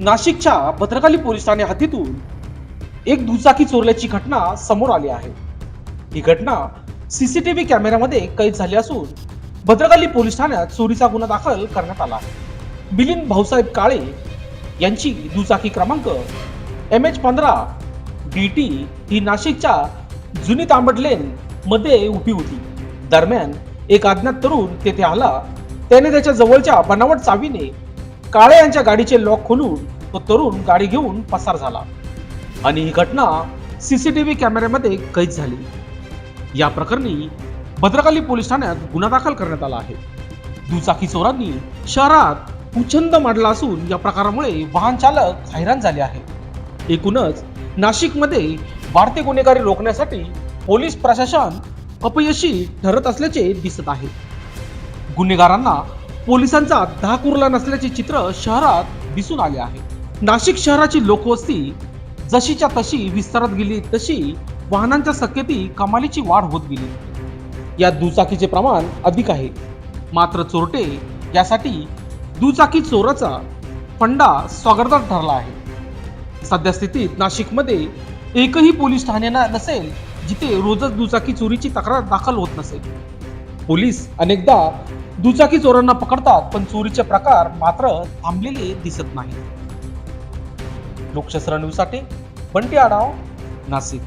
नाशिकच्या भद्रकाली पोलीस ठाणे हद्दीतून एक दुचाकी चोरल्याची घटना समोर आली आहे. ही घटना सीसीटीव्ही कॅमेऱ्यामध्ये कैद झाली असून भद्रकाली पोलीस ठाण्यात चोरीचा गुन्हा दाखल करण्यात आला आहे. मिलिंद भाऊसाहेब काळे यांची दुचाकी क्रमांक एम एच पंधरा डी टी ही नाशिकच्या जुनी तांबट लेन मध्ये उभी होती. दरम्यान एक अज्ञात तरुण तेथे आला. त्याने त्याच्या जवळच्या बनावट चावीने काळे यांच्या गाडीचे लॉक खोलून तो तरुण गाडी घेऊन पसार झाला. आणि ही घटना सीसीटीव्ही कॅमेऱ्यामध्ये कैद झाली. या प्रकरणी भद्रकाली पोलीस ठाण्यात गुन्हा दाखल करण्यात आला आहे. दुचाकी चोरांनी शहरात उच्छंद मांडला असून या प्रकारामुळे वाहन चालक हैराण झाले आहे एकूणच नाशिकमध्ये वाढते गुन्हेगारी रोखण्यासाठी पोलीस प्रशासन अपयशी ठरत असल्याचे दिसत आहे. गुन्हेगारांना पोलिसांचा धाक उरला नसल्याचे चित्र शहरात दिसून आले आहे. नाशिक शहराची लोकवस्ती जशीच्या तशी विस्तारत गेली तशी वाहनांच्या संख्येतही कमालीची वाढ होत गेली. या दुचाकीचे प्रमाण अधिक आहे. मात्र चोरटे यासाठी दुचाकी चोराचा फंडा स्वागतदार ठरला आहे. सध्या स्थितीत नाशिकमध्ये एकही पोलीस ठाणे नसेल जिथे रोजच दुचाकी चोरीची तक्रार दाखल होत नसेल. पोलीस अनेकदा दुचाकी चोरांना पकडतात पण चोरीचे प्रकार मात्र थांबलेले दिसत नाही लोकशास्त्र न्यूजसाठी बंटी आढाव नाशिक.